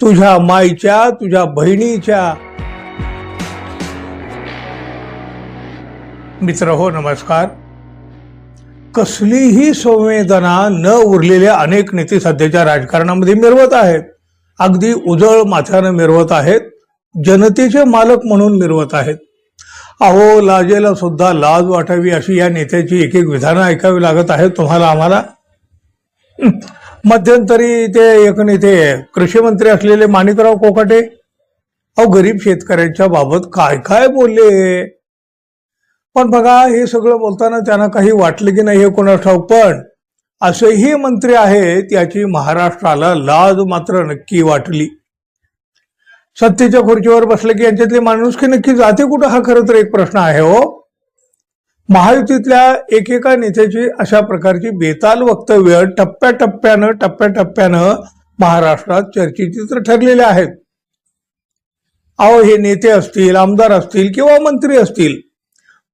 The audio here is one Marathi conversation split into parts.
तुझ्या माईच्या तुझ्या बहिणीच्या. मित्र हो नमस्कार. कसलीही संवेदना न उरलेले अनेक नेते सध्याच्या राजकारणामध्ये मिरवत आहेत. अगदी उजळ माथ्यानं मिरवत आहेत. जनतेचे मालक म्हणून मिरवत आहेत. अहो लाजेला सुद्धा लाज वाटावी अशी या नेत्याची एक एक विधानं ऐकावी लागत आहेत तुम्हाला आम्हाला? मध्यंतरी ते एक नेते कृषी मंत्री असलेले माणिकराव कोकाटे अहो गरीब शेतकऱ्यांच्या बाबत काय काय बोलले? पण बघा हे सगळं बोलताना त्यांना काही वाटलं की नाही हे कोणास ठाऊक पण असेही मंत्री आहेत याची महाराष्ट्राला लाज मात्र नक्की वाटली. सत्तेच्या खुर्चीवर बसलं की यांच्यातली माणुसकी नक्की जाते कुठं? हा खरं तर एक प्रश्न आहे हो. महायुतीतल्या एकेका नेत्याची अशा प्रकारची बेताल वक्तव्य टप्प्याटप्प्यानं टप्प्याटप्प्यानं महाराष्ट्रात चर्चेची तर ठरलेले आहेत. अहो हे नेते असतील आमदार असतील किंवा मंत्री असतील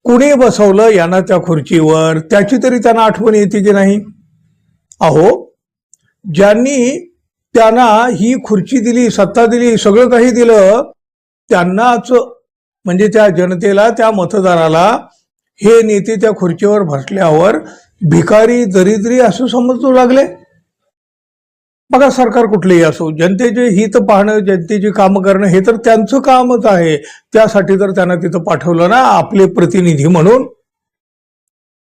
कुणी बसवलं यांना त्या खुर्चीवर? त्याची तरी त्यांना आठवण येते की नाही? अहो ज्यांनी त्यांना ही खुर्ची दिली सत्ता दिली सगळं काही दिलं त्यांनाच म्हणजे त्या जनतेला त्या मतदाराला हे नेते त्या खुर्चीवर बसल्यावर भिकारी दरिद्री असं समजू लागले. बघा सरकार कुठलेही असो जनतेचे हित पाहणं जनतेची कामं करणं हे तर त्यांचं कामच आहे. त्यासाठी तर त्यांना तिथं पाठवलं ना आपले प्रतिनिधी म्हणून.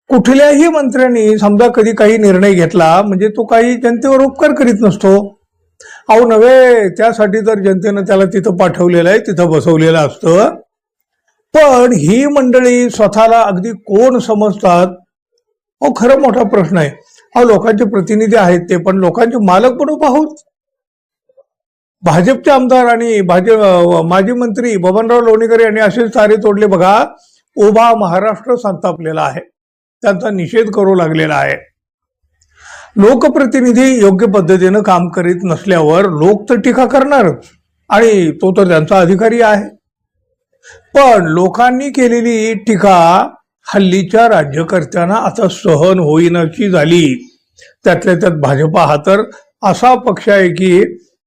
कुठल्याही मंत्र्यांनी समजा कधी काही निर्णय घेतला म्हणजे तो काही जनतेवर उपकार करीत नसतो. अहो नव्हे त्यासाठी तर जनतेनं त्याला तिथं पाठवलेलं आहे तिथं बसवलेलं असतं. पण ही मंडळी स्वतःला अगदी कोण समजतात? हो खरं मोठा प्रश्न आहे. अहो लोकांचे प्रतिनिधी आहेत ते पण लोकांचे मालक पण पाहूत भाजपचे आमदार आणि भाजप माजी मंत्री बबनराव लोणीकर यांनी असे सारे तोडले. बघा उभा महाराष्ट्र संतापलेला आहे. त्यांचा निषेध करू लागलेला आहे. लोकप्रतिनिधी योग्य पद्धतीनं काम करीत नसल्यावर लोक तर टीका करणारच. आणि तो तर त्यांचा अधिकारी आहे. पण लोकांनी केलेली टीका हल्लीच्या राज्यकर्त्यांना आता सहन होईनाची झाली. त्यातल्या त्यात भाजपा हा तर असा पक्ष आहे की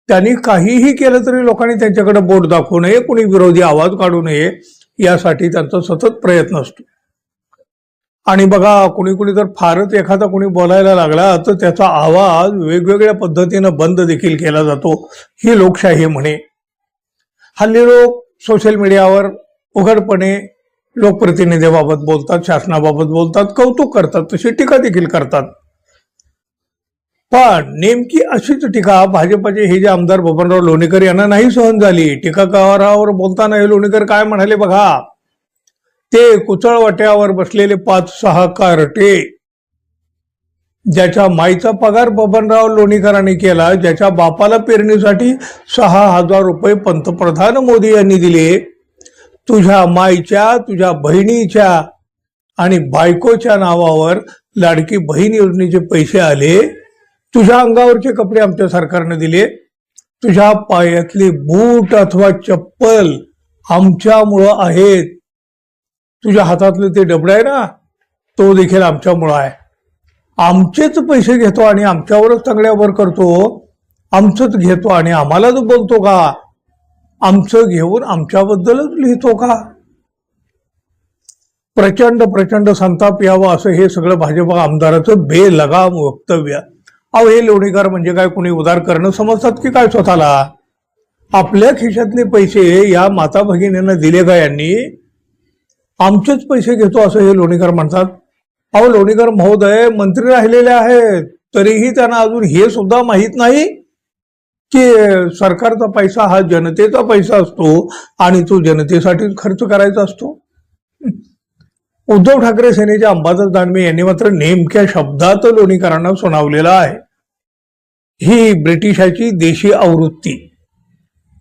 त्यांनी काहीही केलं तरी लोकांनी त्यांच्याकडे बोट दाखवू नये कोणी विरोधी आवाज काढू नये यासाठी त्यांचा सतत प्रयत्न असतो. आणि बघा कुणी कुणी जर फारच एखादा कुणी बोलायला लागला तर त्याचा आवाज वेगवेगळ्या पद्धतीनं बंद देखील केला जातो ही लोकशाही म्हणे. हल्ली लोक सोशल मीडियावर उघडपणे लोकप्रतिनिधीबाबत बोलतात शासनाबाबत बोलतात कौतुक करतात तशी टीका देखील करतात. पण नेमकी अशीच टीका भाजपचे हे जे आमदार बबनराव लोणीकर यांना नाही सहन झाली. टीकाकारावर बोलताना हे लोणीकर काय म्हणाले बघा? ते कुचळ वाट्यावर बसलेले पाच सहा कारटे ज्याच्या माईचा पगार बबनराव लोणीकरांनी केला ज्याच्या बापाला पेरणीसाठी सहा हजार रुपये पंतप्रधान मोदी यांनी दिले. तुझ्या माईच्या तुझ्या बहिणीच्या आणि बायकोच्या नावावर लाडकी बहीण योजनेचे पैसे आले. तुझ्या अंगावरचे कपडे आमच्या सरकारने दिले. तुझ्या पायातले बूट अथवा चप्पल आमच्यामुळं आहेत. तुझ्या हातातलं ते डबडं आहे ना? तो देखील आमच्यामुळं आहे. आमचेच पैसे घेतो आणि आमच्यावरच तंगड्यावर करतो. आमचंच घेतो आणि आम्हालाच बोलतो का? आमचं घेऊन आमच्याबद्दलच लिहितो का? प्रचंड प्रचंड संताप यावं असं हे सगळं भाजपा आमदाराचं बेलगाम वक्तव्य. अहो हे लोणीकर म्हणजे काय? कुणी उदार करणं समजतात की काय स्वतःला? आपल्या खिशातले पैसे या माता भगिनींना दिले का यांनी? आमचेच पैसे घेतो असं हे लोणीकर म्हणतात. अहो लोणीकर महोदय मंत्री राहिलेले आहेत तरीही त्यांना अजून हे सुद्धा माहीत नाही की सरकारचा पैसा हा जनतेचा पैसा असतो आणि तो जनतेसाठी खर्च करायचा असतो. उद्धव ठाकरे सेनेचे अंबादास दानवे यांनी मात्र नेमक्या शब्दात लोणीकरांना सुनावलेला आहे. ही ब्रिटिशाची देशी आवृत्ती.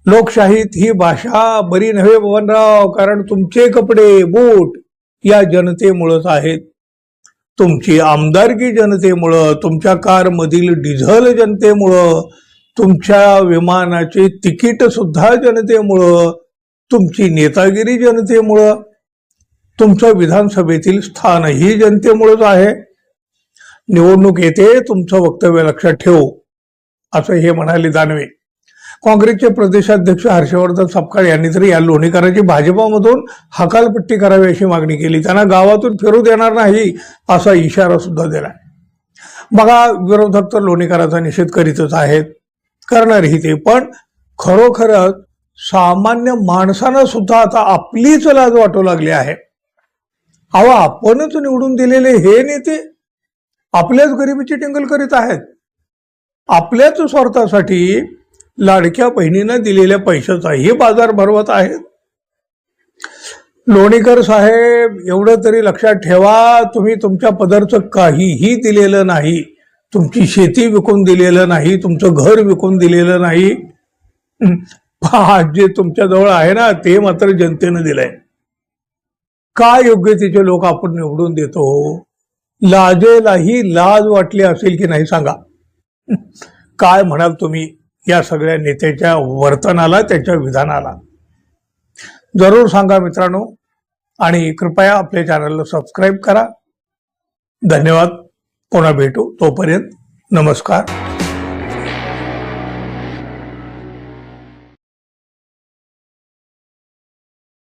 लोकशाहीत ही भाषा बरी नव्हे भवनराव कारण तुमचे कपडे बूट या जनतेमुळंच आहेत. तुमची आमदारकी जनतेमुळं तुमच्या कारमधील डिझल जनतेमुळं तुमच्या विमानाची तिकीट सुद्धा जनतेमुळं तुमची नेतागिरी जनतेमुळं तुमचं विधानसभेतील स्थानही जनतेमुळंच आहे. निवडणूक येते तुमचं वक्तव्य लक्षात ठेवू. असं हे म्हणाले दानवे. काँग्रेसचे प्रदेशाध्यक्ष हर्षवर्धन सपकाळ यांनी तरी या लोणीकरांची भाजपामधून हकालपट्टी करावी अशी मागणी केली. त्यांना गावातून फिरू देणार नाही असा इशारा सुद्धा दिला. बघा विरोधक तर लोणीकरांचा निषेध करीतच आहेत. करणारही ते पण खरोखरच सामान्य माणसानं सुद्धा आता आपलीच लाज वाटू लागली आहे. अहो आपणच निवडून दिलेले हे नेते आपल्याच गरिबीची टिंगल करीत आहेत. आपल्याच स्वार्थासाठी लाडक्या बहिणीनं दिलेल्या पैशाचाही बाजार भरवत आहेत. लोणीकर साहेब एवढं तरी लक्षात ठेवा तुम्ही तुमच्या पदरचं काहीही दिलेलं नाही. तुमची शेती विकून दिलेलं नाही तुमचं घर विकून दिलेलं नाही. जे तुमच्याजवळ आहे ना ते मात्र जनतेनं दिलंय. काय योग्यतेचे लोक आपण निवडून देतो? लाजेलाही लाज वाटली असेल की नाही सांगा. काय म्हणाल तुम्ही? या सगळ्या नेत्याच्या वर्तनाला त्याच्या विधानाला. जरूर सांगा मित्रांनो आणि कृपया आपल्या चॅनलला सबस्क्राईब करा. धन्यवाद. पुन्हा भेटू. तोपर्यंत नमस्कार.